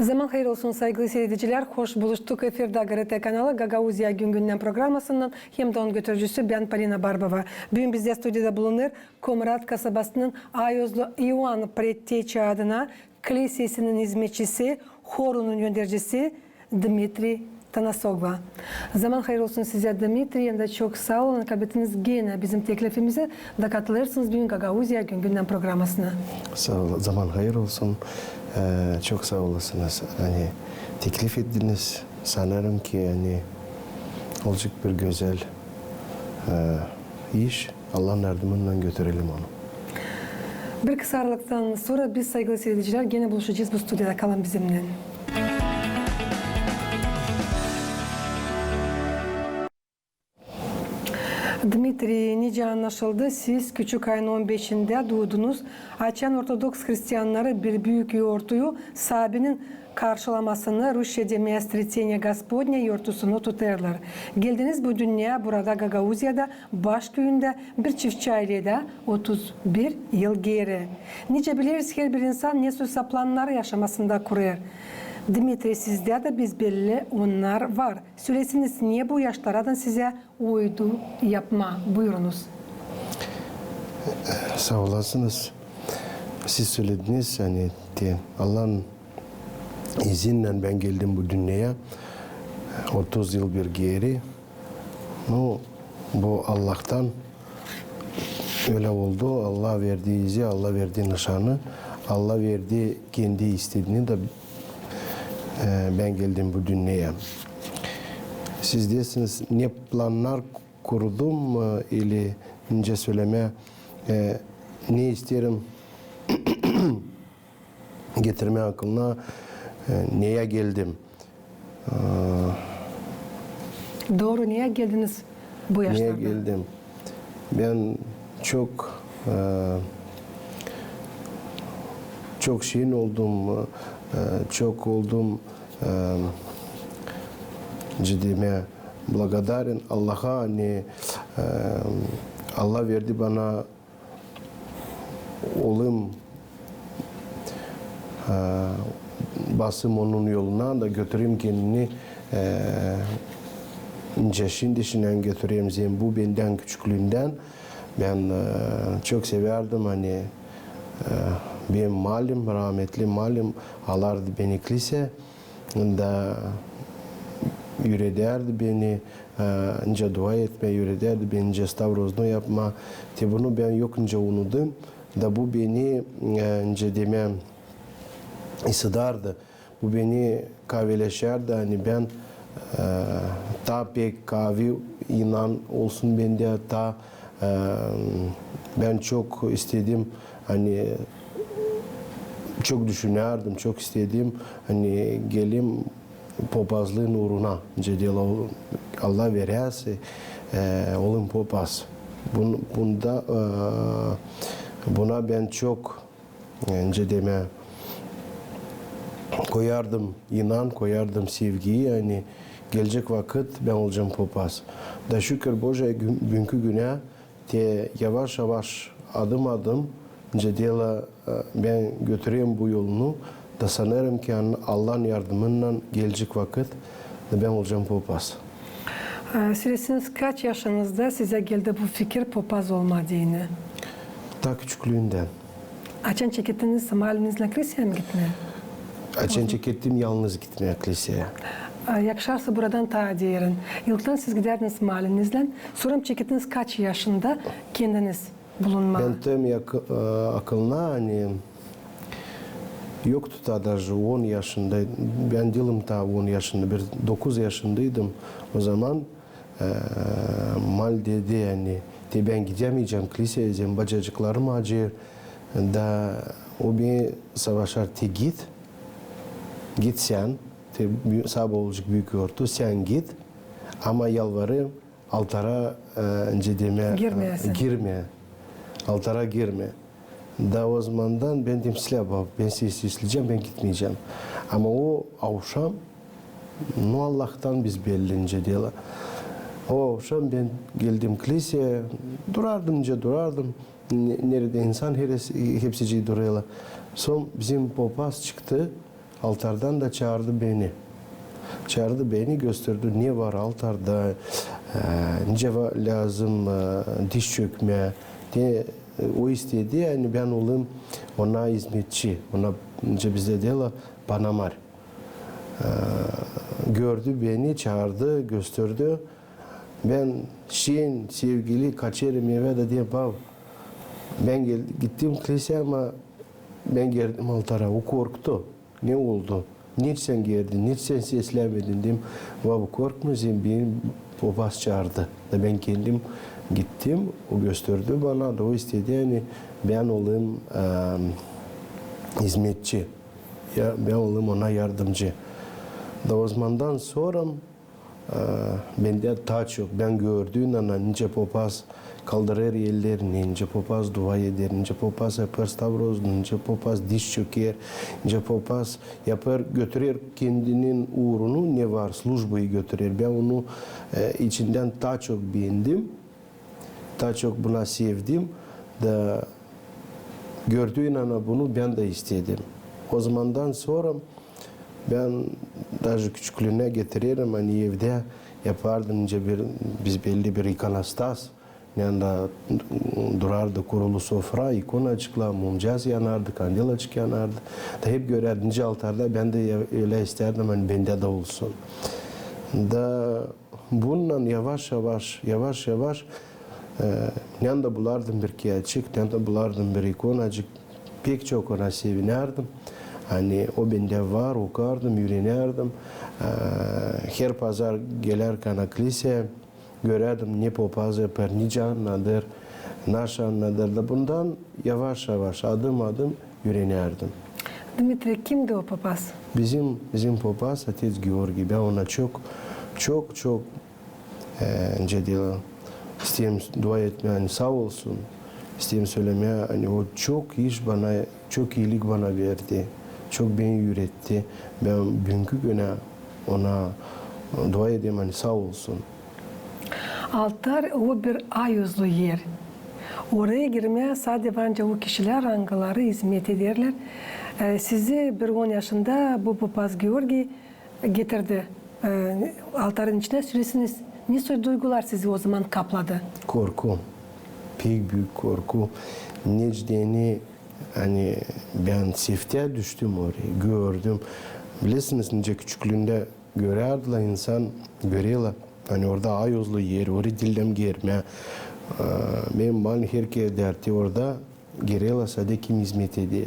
Zaman hayır olsun saygılı seyirciler. Hoş buluştuk. Efirde GRT kanalı Gagauzya Gün Gündem programmasının hem de onun götürücüsü ben Palina Barbova. Bugün bizde stüdyoda bulunur Komrat kasabasının Ayozlu İvan Pretteçi adına Kilisesi'nin hizmetçisi, horunun yöndericisi Dmitri Tanasogva. Zaman hayır olsun size Dmitri. Hem de çok sağ olun. Kabetiniz gene bizim teklifimize de katılırsınız bugün Gagauzya Gün Gündem programmasına. Sağ ol, zaman hayır olsun. Ee, çok sağ olasınız. Hani teklif ettiniz. Sanırım ki yani olacak bir güzel e, iş. Allah'ın yardımıyla götürelim onu. Bir kısa aralıktan sonra biz saygılı seyirciler gene buluşacağız bu stüdyoda kalın bizimle. Dmitri nice anlaşıldı. Siz küçük ayın 15'inde doğdunuz. Açan Ortodoks Hristiyanları bir büyük yortuyu Sabi'nin karşılamasını Rusça'da Mestritsenya Gospodnya yurtusunu tutarlar. Geldiniz bu dünya burada Gagauzya'da başköyünde bir çiftçi ailede 31 yıl geri. Nice biliriz her bir insan ne süs saplanlar yaşamasında kuruyor. Dimitri sizde de biz belli onlar var. Söylesiniz niye bu yaşlardan size uydu yapma buyurunuz. Sağ olasınız. Siz söylediniz hani diye Allah'ın izinle ben geldim bu dünyaya. 30 yıl bir geri. No, bu Allah'tan öyle oldu. Allah verdiği izi, Allah verdiği nişanı, Allah verdiği kendi istediğini de ben geldim bu dünyaya. Siz diyorsunuz ne planlar kurdum e, ili ince söyleme e, ne isterim getirme aklına e, neye geldim. Doğru niye geldiniz bu Niye yaşlarda? geldim? Ben çok çok şeyin oldum, çok oldum e, ciddime благодарен Allah'a hani e, Allah verdi bana oğlum e, basım onun yoluna da götüreyim kendini e, ince şimdi şimdi götüreyim zeyim bu benden küçüklüğünden ben e, çok severdim hani e, benim malim rahmetli malim alardı beni kilise da yürederdi beni e, ince dua etme yürederdi beni ince stavrozunu yapma te bunu ben yokunca unuttum da bu beni e, ince demem ısıdardı. Bu beni kahveleşerdi. Hani ben e, ta pek kahve inan olsun bende ta ben çok istedim hani çok düşünerdim, çok istedim hani gelim popazlığın uğruna. Cedila Allah vererse e, olun popaz. Bun, bunda e, buna ben çok önce deme koyardım inan, koyardım sevgiyi. Yani gelecek vakit ben olacağım papaz. Da şükür gün, günkü güne te yavaş yavaş adım adım cedela ben götüreyim bu yolunu da sanırım ki Allah'ın yardımıyla gelecek vakit da ben olacağım papaz. Ee, Söylesiniz kaç yaşınızda size geldi bu fikir papaz olmadığını? Ta küçüklüğünden. Açan çekittiniz mahallenizle kiliseye mi gitmeye? Açın çekettim yalnız gitmeye kiliseye. Ee, Yakışarsa buradan ta diyerin. Yıldan siz giderdiniz mahallenizle. Sonra çekittiniz kaç yaşında kendiniz bulunma? Ben tam yak- e, akılına hani yoktu da даже 10 yaşında. Ben değilim ta 10 yaşında. Bir 9 yaşındaydım. O zaman e, mal dedi yani de ben gidemeyeceğim kiliseye. Benim bacacıklarım acır. Da o beni savaşar te git. Git sen. Te, büyü- sabah olacak büyük yortu. Sen git. Ama yalvarırım altara e, önce deme Girmeyesin. girme. Altara girme. Da o zamandan ben dedim silahı ben sizi isteyeceğim ben gitmeyeceğim. Ama o akşam no Allah'tan biz bellince diyorlar. O akşam ben geldim kiliseye durardım ince durardım. Ne- Nerede insan heresi, hepsi duruyorlar. Son bizim papaz çıktı. altardan da çağırdı beni. Çağırdı beni gösterdi ne var altarda, e, ne var lazım e, diş çökme diye e, o istedi yani ben olayım ona hizmetçi, ona bize diyorlar panamar. E, gördü beni, çağırdı, gösterdi. Ben şeyin sevgili kaçerim eve de diye bav. Ben gel, gittim kiliseye ama ben geldim altara. O korktu. Ne oldu? Niçin geldin? Niçin seslenmedin dedim. Baba korkma sen benim babas çağırdı. Da ben kendim gittim. O gösterdi bana da o istedi yani ben olayım eee, hizmetçi. Ya ben olayım ona yardımcı. Da o zamandan sonra eee, bende taç yok. Ben gördüğün an nice papaz kaldırır ellerini, nice papaz dua eder, nice papaz yapar stavroz, nice papaz diş çöker, nice papaz yapar götürür kendinin uğrunu ne var, slujbayı götürür. Ben onu eee, içinden daha çok beğendim. Daha çok buna sevdim. Da gördüğün ana bunu ben de istedim. O zamandan sonra ben daha küçüklüğüne getiririm hani evde yapardım bir biz belli bir ikonastas yanında durardı kurulu sofra ikon açıkla mumcaz yanardı kandil açık yanardı da hep görerdim ince altarda ben de öyle isterdim hani bende de olsun da bununla yavaş yavaş yavaş yavaş e, yanında bulardım bir ki açık yanında bulardım bir ikon açık pek çok ona sevinerdim. Hani o bende var, okardım, öğrenirdim. Ee, her pazar gelirken kiliseye görerdim ne papaz yapar, ne canlıdır, naş anladır. Da bundan yavaş yavaş, adım adım öğrenirdim. Dimitri kimdi o papaz? Bizim bizim papaz Ateş Georgi. Ben ona çok çok çok e, önce diyor, isteyeyim dua etmeye hani sağ olsun. İsteyeyim söylemeye hani o çok iş bana çok iyilik bana verdi. Çok beni üretti. Ben bugünkü güne ona dua edeyim hani sağ olsun. Altar o bir ay yüzlü yer. Oraya girmeye sadece bence o kişiler hangileri hizmet ederler. Ee, sizi bir 10 yaşında bu papaz Georgi getirdi. Ee, altarın içine süresiniz. Ne tür duygular sizi o zaman kapladı? korku. Pek büyük korku. Necdeni hani ben sifteye düştüm oraya gördüm. Bilirsiniz nice küçüklüğünde görerdiler insan görüyorlar. Hani orada ayozlu yer, oraya dillem girme. Ee, Benim mal herkes derdi orada giriyorlar sadece kim hizmet eder.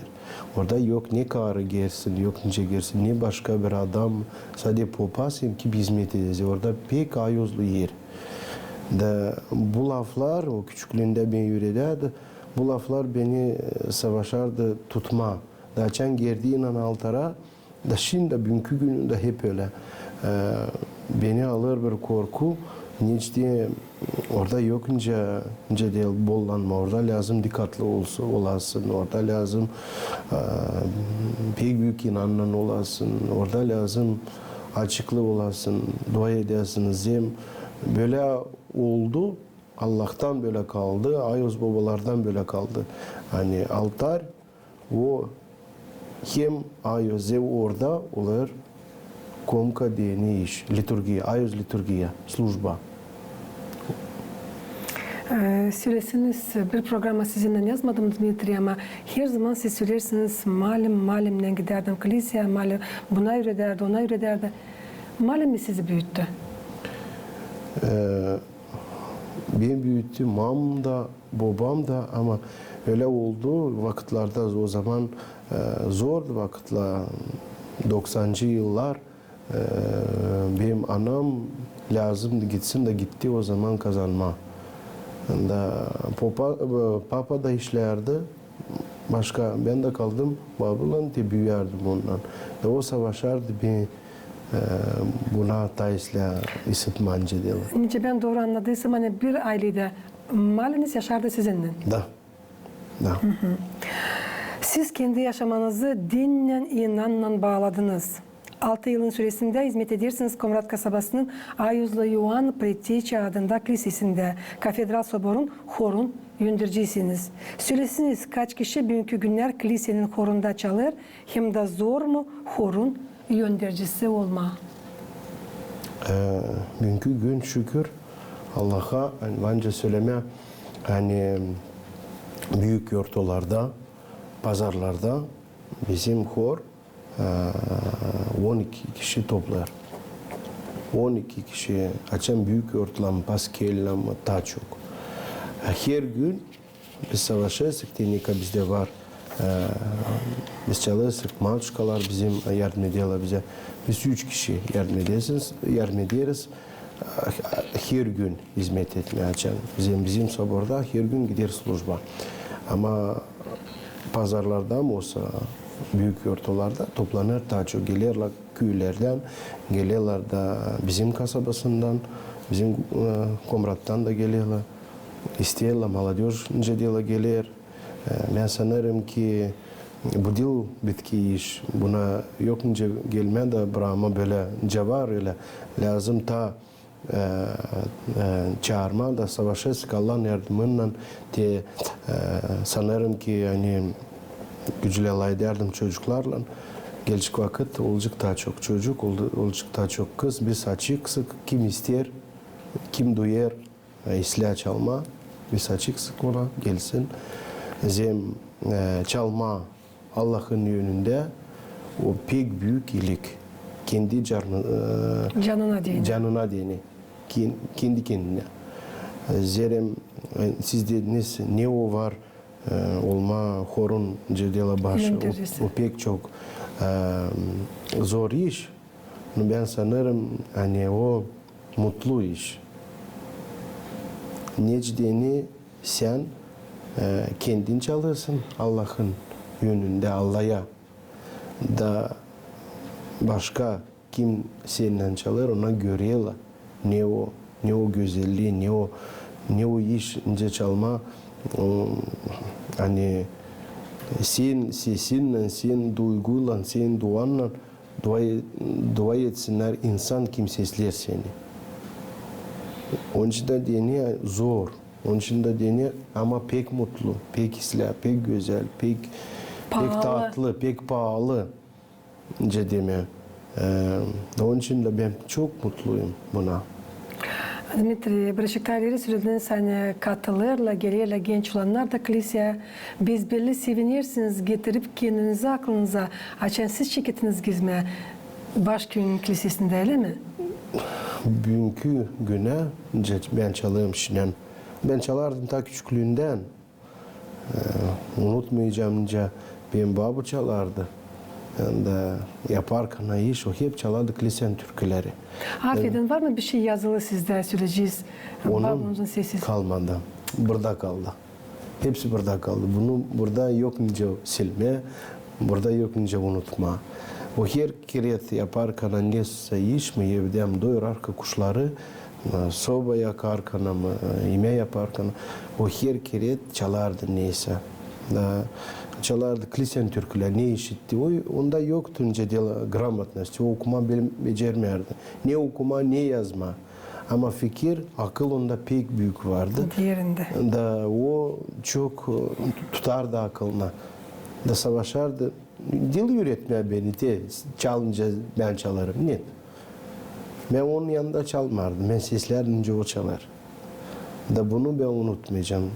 Orada yok ne karı gelsin, yok nice gelsin, ne başka bir adam. Sadece popasım ki hizmet edecek. Orada pek ayozlu yer. Da bu laflar o küçüklüğünde beni yüreğirdi. Bu laflar beni e, savaşardı tutma. Da açan girdiğin an altara da şimdi bugünkü gününde hep öyle. Ee, beni alır bir korku. Niç diye orada yok ince, değil bollanma. Orada lazım dikkatli olsun, olasın. Orada lazım pek büyük inanan olasın. Orada lazım açıklı olasın. Dua edersiniz. Hem böyle oldu. Allah'tan böyle kaldı. Ayos babalardan böyle kaldı. Hani altar o hem Ayos ev orada olur komka diye ne iş? Liturgiya, Ayos liturgiya, slujba. Ee, Söylesiniz bir programa sizinle yazmadım Dmitri ama her zaman siz söylersiniz malum malimle giderdim kiliseye malum buna ürederdi ona ürederdi. Malum mi sizi büyüttü? Ee, beni büyüttü mam da babam da ama öyle oldu vakitlerde o zaman e, zor vakitler 90'cı yıllar e, benim anam lazımdı gitsin de gitti o zaman kazanma. Da papa, papa da işlerdi. Başka ben de kaldım Babylon diye büyüyerdim ondan. Da o savaşardı beni e, buna taisle ısıtmancı diyorlar. Nice ben doğru anladıysam hani bir ailede maliniz yaşardı sizinle. Da. Da. Siz kendi yaşamanızı dinle, inanla bağladınız. 6 yılın süresinde hizmet edersiniz Komrat kasabasının Ayuzlu Yuan Pretçi adında kilisesinde. Kafedral Sobor'un horun yöndürücüsünüz. Söylesiniz kaç kişi? Bugünkü günler kilisenin horunda çalır hem de zor mu? Horun yöndürücüsü olma? Ee, bugünkü gün şükür Allah'a bence söyleme hani büyük yurtlarda, pazarlarda bizim hor e, 12 kişi toplar. 12 kişi açan büyük yurtlam, paskellam daha çok. Her gün biz savaşırsak, teknika bizde var. Ee, biz çalışırsak, malçkalar bizim yardım ediyorlar bize. Biz üç kişi yardım ederiz, yardım ederiz. Her gün hizmet etmeye açan. Bizim, bizim soborda her gün gider slujba. Ama pazarlarda mı olsa, büyük yurtlarda toplanır daha çok gelirler köylerden, gelirler da bizim kasabasından, bizim e, komrattan da gelirler. İstiyorlar, молодежь dela gelir. E, Ben sanırım ki bu dil bitki iş. Buna yokunca gelme de brahma böyle cevar ile lazım ta e, e, çağırma da savaşırsak Allah'ın yardımıyla diye e, sanırım ki yani Allah'a yardım çocuklarla gelecek vakit olacak daha çok çocuk, ol- olacak daha çok kız. Biz açıksak kim ister, kim duyar e, islah çalma, biz açıksak ona gelsin. Zem e, çalma Allah'ın yönünde o pek büyük iyilik. Kendi canı, e, Canına değil. canına. Ken- Kendi kendine. Zerem e, siz dediniz ne o var e, olma horun cedela başı. O, o pek çok e, zor iş. Ben sanırım hani o mutlu iş. Necdeni sen e, kendin çalışsın Allah'ın yönünde Allah'a da başka kim senden çalar ona görüyorlar. Ne o ne o güzelliği ne o ne o iş ince çalma hani sen sesinle sen duyguyla sen duanla dua, etsinler insan kimsesizler seni. Onun için de deniyor zor. Onun için de deniyor ama pek mutlu, pek islah, pek güzel, pek Pahalı. pek tatlı, pek pahalı. Cedime. Ee, onun için de ben çok mutluyum buna. Dmitri, Beşiktaşları söylediniz hani katılırla, gelirle genç olanlar da kiliseye biz belli sevinirsiniz getirip kendinizi aklınıza açan siz şirketiniz gizme Başköy'ün kilisesinde öyle mi? Bugünkü güne ben çalıyorum şinen. Ben çalardım ta küçüklüğünden. Ee, unutmayacağım nece benim babu çalardı. Yani de yaparken iş o hep çalardı kilisen türküleri. Afiyeden var mı bir şey yazılı sizde söyleyeceğiz? Babamızın sesi. kalmadı. Burada kaldı. Hepsi burada kaldı. Bunu burada yok nice silme, burada yok nice unutma. O her kiret yaparken annesi iş mi evden doyur arka kuşları e, soba yakarken ama e, yemeği yaparken o her kiret çalardı neyse. Da, çalardı klisen türküler ne işitti. O, onda yoktu nice dela gramatnosti. O okuma becermerdi. Ne okuma ne yazma. Ama fikir, akıl onda pek büyük vardı. Diğerinde. Da o çok e, tutardı aklına. Da savaşardı. Dil üretme beni de çalınca ben çalarım. Ne? Ben onun yanında çalmardım. Ben seslerince o çalar. Da bunu ben unutmayacağım.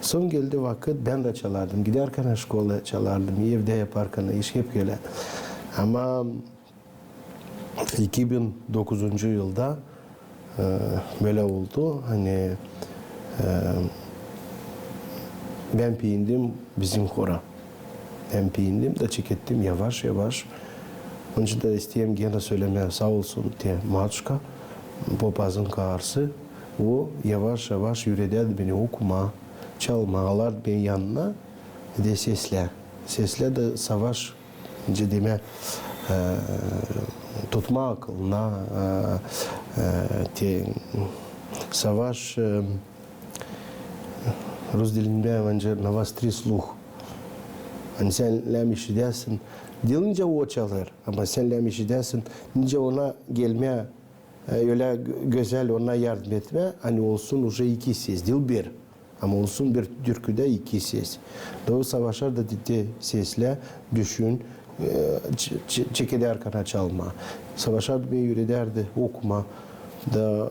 Son geldi vakit ben de çalardım. Giderken şkola çalardım. Evde yaparken iş hep öyle. Ama 2009 yılda e, böyle oldu. Hani e, ben piyindim bizim hora. Ben piyindim de çekettim yavaş yavaş. Onun için de isteyeyim gene söylemeye sağ olsun diye Maçka papazın karşı o yavaş yavaş yürüdü beni okuma, çalma, alar beni yanına de sesle. Sesle de savaş cidime e, tutma akılına e, e, te, savaş e, Rus dilinde bence навостри слух. Hani sen lem işidersin, Dilince o çalır. Ama sen lemiş dersin. Nice ona gelmeye e, öyle gö- güzel ona yardım etme. Hani olsun уже iki ses. Dil bir. Ama olsun bir türküde iki ses. Doğu savaşlar da dedi sesle düşün. e, Çekede arkana çalma. Savaşlar bir yürüderdi okuma. Da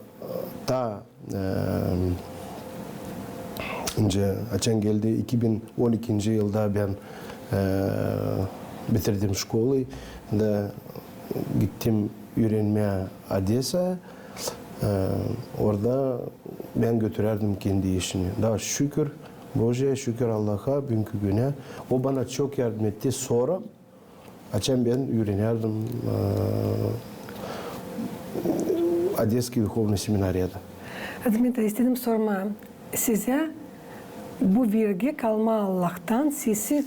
ta e, Önce açan geldi 2012 yılda ben e, bitirdim şkolu da gittim öğrenmeye Odessa. E, orada ben götürerdim kendi işini. Daha şükür Božya şükür Allah'a bugünkü güne. O bana çok yardım etti. Sonra açan ben öğrenirdim e, Одесский духовный семинарiyada. Dmitri istedim sorma size bu vergi kalma Allah'tan sesi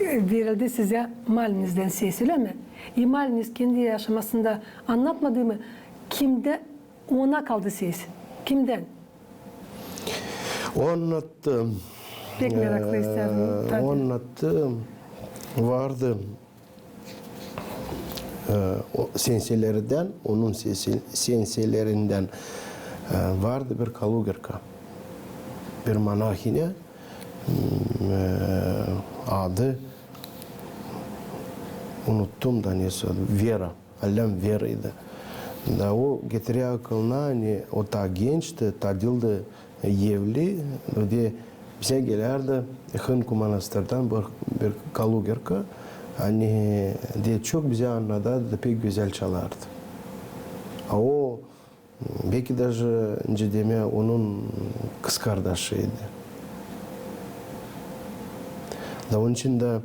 e, verildi size malinizden sesi öyle mi? E maliniz kendi yaşamasında anlatmadı mı? Kimde ona kaldı ses? Kimden? O anlattı. Pek meraklı Ee, isterdim. Tabii. O anlattı. Vardı. Ee, o senselerden, onun senselerinden e, vardı bir kalugerka. Bir manahine e, adı unuttum da neyse Vera. Allem Vera'ydı. Da o getiriyor aklına hani o ta gençti, ta dildi евли, где все гелярда хынку монастырдан бір, бір калугерка, они де чок бізе аннада да пек гюзел чаларды. А о, беки даже жедеме онын кыскардашы еді. Да, он үшін да,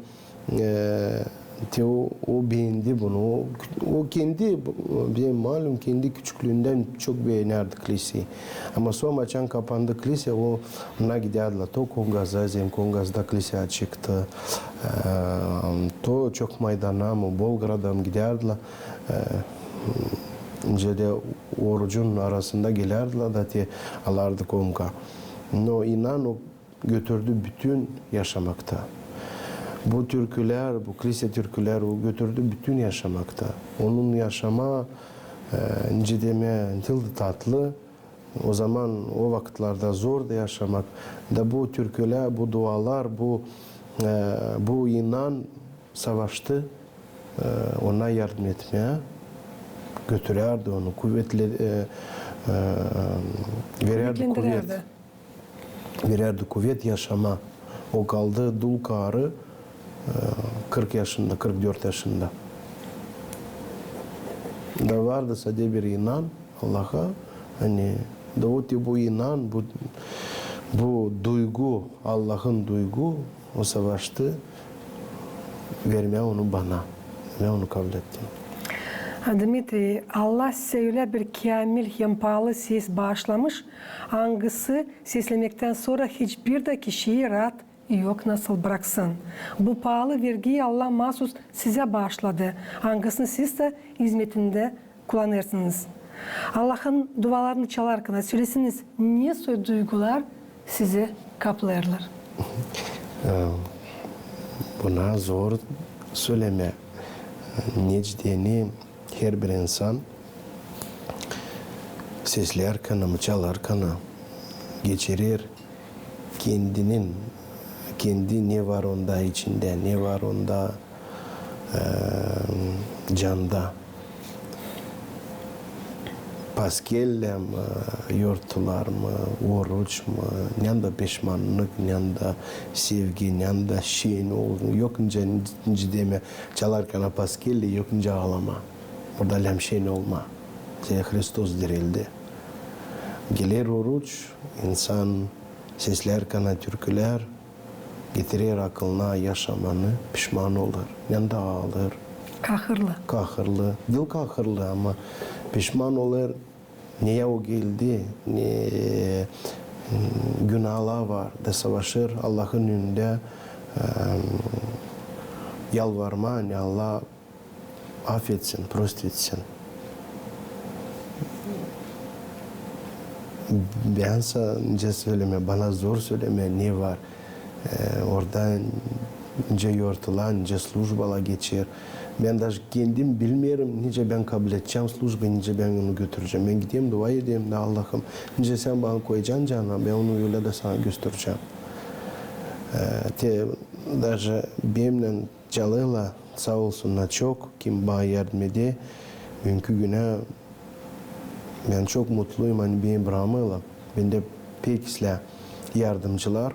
e, Teo o beğendi bunu. O, o kendi bize malum kendi küçüklüğünden çok beğenerdi kiliseyi. Ama sonra açan kapandı kilise o ona giderdiler. To Kongaz'a, Zem Kongaz'da kilise açıktı. E, to çok maydana mı Bolgrad'a mı giderdiler. E, önce de orucun arasında gelirdiler da te alardı konga. No inan o götürdü bütün yaşamakta. Bu türküler, bu kilise türküler o götürdü bütün yaşamakta. Onun yaşama e, ince deme dildi tatlı. O zaman o vakitlerde zor da yaşamak. Da bu türküler, bu dualar, bu e, bu inan savaştı. E, ona yardım etmeye götürürdü onu. Kuvvetli e, e, verirdi kuvvet verirdi kuvvet yaşama. O kaldı dul karı 40 yaşında, 44 yaşında. Da vardı sadece bir inan Allah'a. Hani Davut bu inan, bu bu duygu, Allah'ın duygu o savaştı. Vermeye onu bana. Ve onu kabul ettim. Dmitri, Allah size bir kamil hem pahalı ses bağışlamış. Hangisi seslemekten sonra hiçbir de kişiyi rahat yok nasıl bıraksın. Bu pahalı vergiyi Allah mahsus size bağışladı. Hangisini siz de hizmetinde kullanırsınız. Allah'ın dualarını çalarken söylesiniz soy duygular sizi kaplarlar? Buna zor söyleme. Necdeni her bir insan seslerken mı çalarken geçirir kendinin kendi ne var onda içinde ne var onda eee, canda paskelle mi, yortular mı, oruç mu, ne da pişmanlık, ne da sevgi, ne da şeyin oldu. Yokunca ince deme çalarken paskelle yokunca ağlama. Orada lem şeyin olma. Size Hristos dirildi. Gelir oruç, insan seslerken türküler getirir aklına yaşamanı, pişman olur. Ne da ağlar Kahırlı. kahırlı, dil kahırlı ama pişman olur. Niye o geldi? Ne günahlar var da savaşır Allah'ın önünde e, yalvarma hani Allah affetsin, prost etsin. Ben sana söyleme, bana zor söyleme ne var. E, oradan nice yortular, nice slujbalar geçer. Ben daha kendim bilmiyorum nice ben kabul edeceğim slujbayı, nice ben onu götüreceğim. Ben gideyim dua edeyim de Allah'ım nice sen bana koyacaksın canına ben onu öyle de sana göstereceğim. Ee, te даже benimle çalışıyorlar sağ olsunlar çok kim bana yardım ediyor. Çünkü güne ben çok mutluyum hani benim bırakmıyorlar. Ben de pek işler yardımcılar.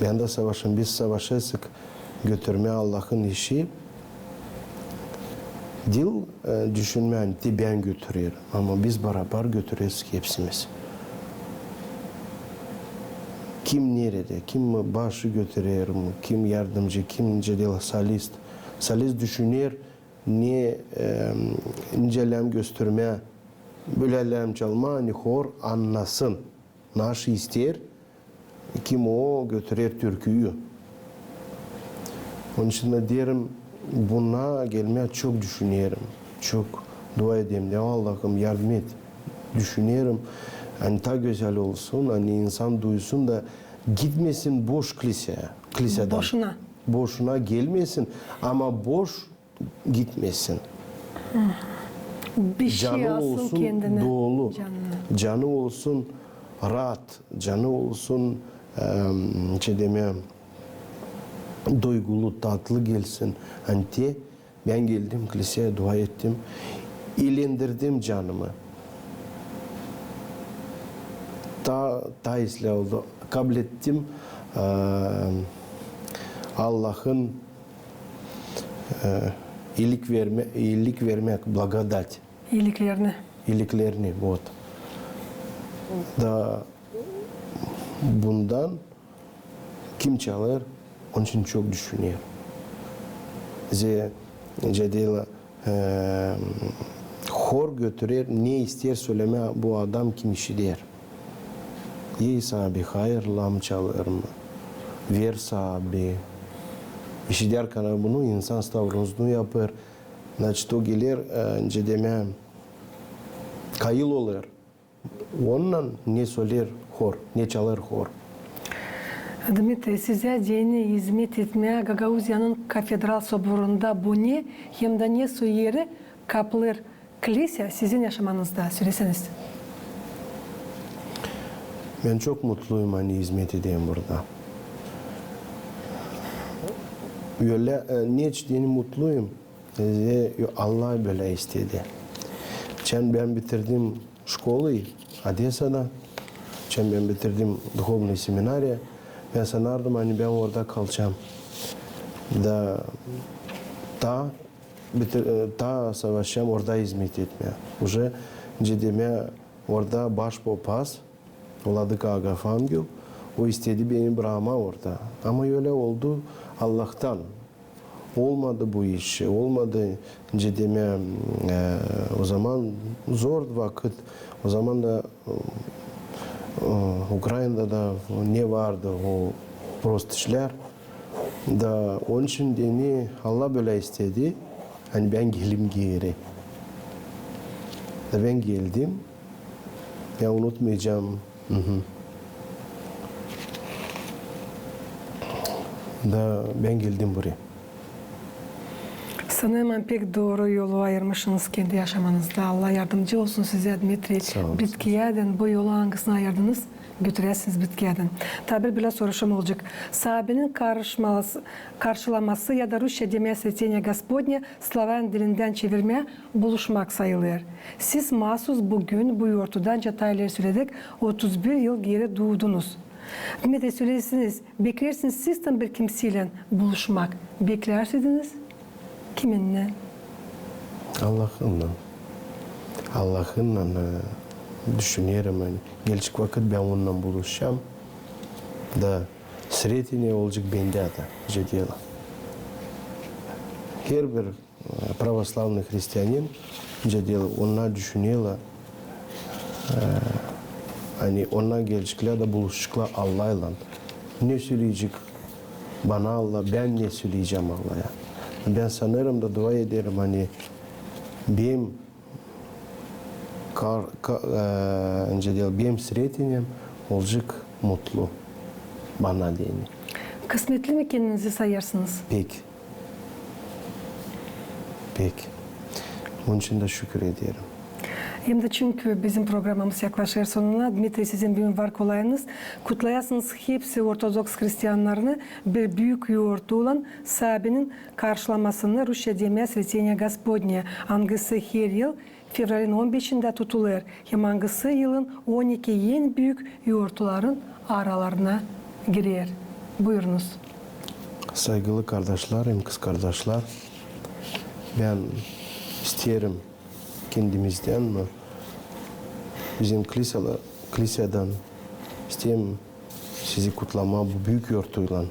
de savaşın, biz savaşırsak götürme Allah'ın işi. Dil e, düşünme hani de ben götürüyorum ama biz beraber götürüyoruz hepsimiz. Kim nerede, kim başı götürüyor mu, kim yardımcı, kim inceliyor, salist. Salist düşünür, ne e, incelem gösterme, bölelem çalma, hani hor anlasın. Naş ister, kim o götürür türküyü. Onun için de diyelim buna gelmeye çok düşünüyorum. Çok dua edeyim. Ya Allah'ım yardım et. Düşünüyorum. Hani ta güzel olsun. Hani insan duysun da gitmesin boş kiliseye. Kiliseden. Boşuna. Boşuna gelmesin. Ama boş gitmesin. Bir şey Canı alsın olsun kendine. dolu. Canına. Canı olsun rahat. Canı olsun eee şey demeyeyim duygulu, tatlı gelsin. Hani te, ben geldim kiliseye dua ettim. İlendirdim canımı. Ta, ta isle oldu. Kabul ettim. eee, Allah'ın eee, iyilik verme, iyilik vermek, благодать İyiliklerini. iyiliklerini вот. Da bundan kim çalar? Onun için çok düşünüyor. Ze cedila eee hor götürür, ne ister söyleme bu adam kim işi der. İyi abi hayırla mı çalır mı? Ver abi. İşi derken bunu insan stavrozunu yapar. Значит, o gelir, önce demem, kayıl olur. Ondan ne söyler hor, ne çalar hor. Dmitri, size dini hizmet etmeye Gagauzya'nın Kafedral Soboru'nda bu ne hem de ne su yeri kapılır kilise sizin yaşamanızda söyleseniz. Ben çok mutluyum hani hizmet edeyim burada. Öyle e, ne içtiğini mutluyum. Ve Allah böyle istedi. Çen ben bitirdim школы Одессa'da. Çen ben bitirdim духовный семинария. Ben sanardım hani ben orada kalacağım. Da ta bitir, e, ta savaşacağım orada hizmet etmeye. Уже cedeme orada baş papaz Vladıka Agafangel o istedi beni bırakma orada. Ama öyle oldu Allah'tan. Olmadı bu iş. Olmadı cedeme e, o zaman zor vakit. O zaman da e, Ukrayna'da da ne vardı o prost işler. Da onun için beni Allah böyle istedi. Hani ben gelim geri. Da ben geldim. Ya unutmayacağım. Hı hı. Da ben geldim buraya. Sanırım pek doğru yolu ayırmışsınız kendi yaşamanızda. Allah yardımcı olsun size Dmitri. Sağ olun. Bitkiyeden bu yolu hangisine ayırdınız? Götüresiniz bitkiyeden. Tabi biraz soruşum olacak. Sahabenin karışması, karşılaması ya da Rusça demeye seçeneği Господня Slaven dilinden çevirme buluşmak sayılır. Siz mahsus bugün bu yortudan detayları söyledik. 31 yıl geri doğdunuz. Dmitri söylesiniz, beklersiniz siz tam bir kimseyle buluşmak. Beklersiniz kiminle? Allah'ınla. Allah'ınla e, düşünüyorum hani. Gelecek vakit ben onunla buluşacağım. Da sretini olacak bende de. Cediyela. Her bir e, православный hristiyanin cediyela onlar düşünüyorlar. E, hani onlar gelecekler de buluşacaklar Allah'la. Ne söyleyecek bana Allah, ben ne söyleyeceğim Allah'a. Ben sanırım da dua ederim hani benim kar, ka, e, önce değil, benim sretinem olacak mutlu bana diyeni. Kısmetli mi kendinizi sayarsınız? Pek. Pek. Bunun için de şükür ederim. Hem de çünkü bizim programımız yaklaşır sonuna. Dmitri sizin bir var kolayınız. Kutlayasınız hepsi Ortodoks Hristiyanlarını bir büyük yoğurdu olan Sabi'nin karşılamasını Rusya Demya Svetenya Gospodnya angısı her yıl fevralin 15'inde tutulur. Hem angısı yılın 12 en büyük yoğurtların aralarına girer. Buyurunuz. Saygılı kardeşlerim, kız kardeşler, ben isterim kendimizden mi, bizim kilisele, kiliseden isterim sizi kutlama bu büyük yortuyla,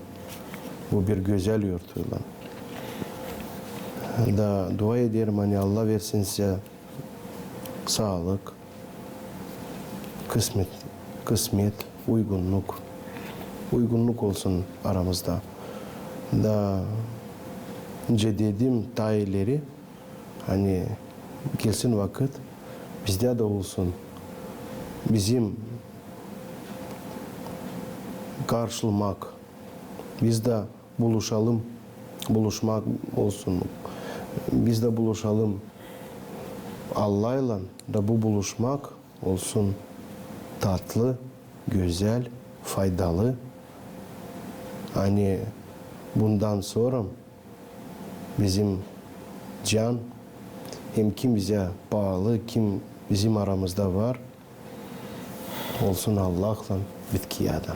bu bir güzel yortuyla. Da dua ederim hani Allah versin size sağlık, kısmet, kısmet, uygunluk, uygunluk olsun aramızda. Da önce dedim tayileri hani gelsin vakit bizde de olsun. Bizim karşılamak, biz de buluşalım, buluşmak olsun. Biz de buluşalım. Allah'la da bu buluşmak olsun tatlı, güzel, faydalı. Hani bundan sonra bizim can hem kim bize bağlı, kim bizim aramızda var olsun Allah'la bitkiyada.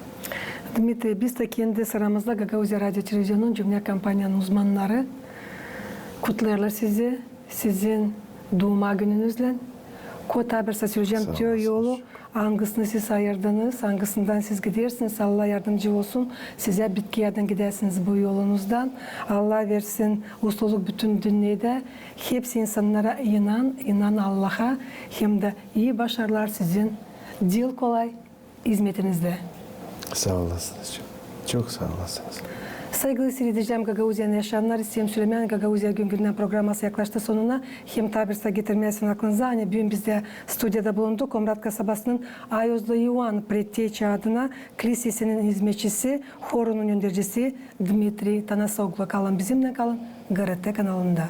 Dmitri, biz de kendi sıramızda Gagavuzya Radyo Televizyon'un cümle kampanyanın uzmanları kutlarlar sizi. Sizin doğuma gününüzle. Kota bir diyor olasınız. yolu. Hangısını siz ayırdınız, hangisinden siz gidersiniz. Allah yardımcı olsun. Size bitkiyadan gidersiniz bu yolunuzdan. Allah versin ustalık bütün dünyada. Hepsi insanlara inan, inan Allah'a. Hem de iyi başarılar sizin. Dil kolay, hizmetinizde. Sağ olasınız. Çok, çok sağ olasınız. Saygılı seyredeceğim Gagauzyan yaşayanlar. İsteyim Süleyman Gagauzya gün günden programması yaklaştı sonuna. Hem tabirse getirmeyesin aklınıza. Hani bugün biz de stüdyoda bulunduk. Komrat kasabasının Ayozlu Yuan Pretteçi adına kilisesinin hizmetçisi, horunun yöndericisi Dmitri Tanasoglu kalın bizimle kalın. GRT kanalında.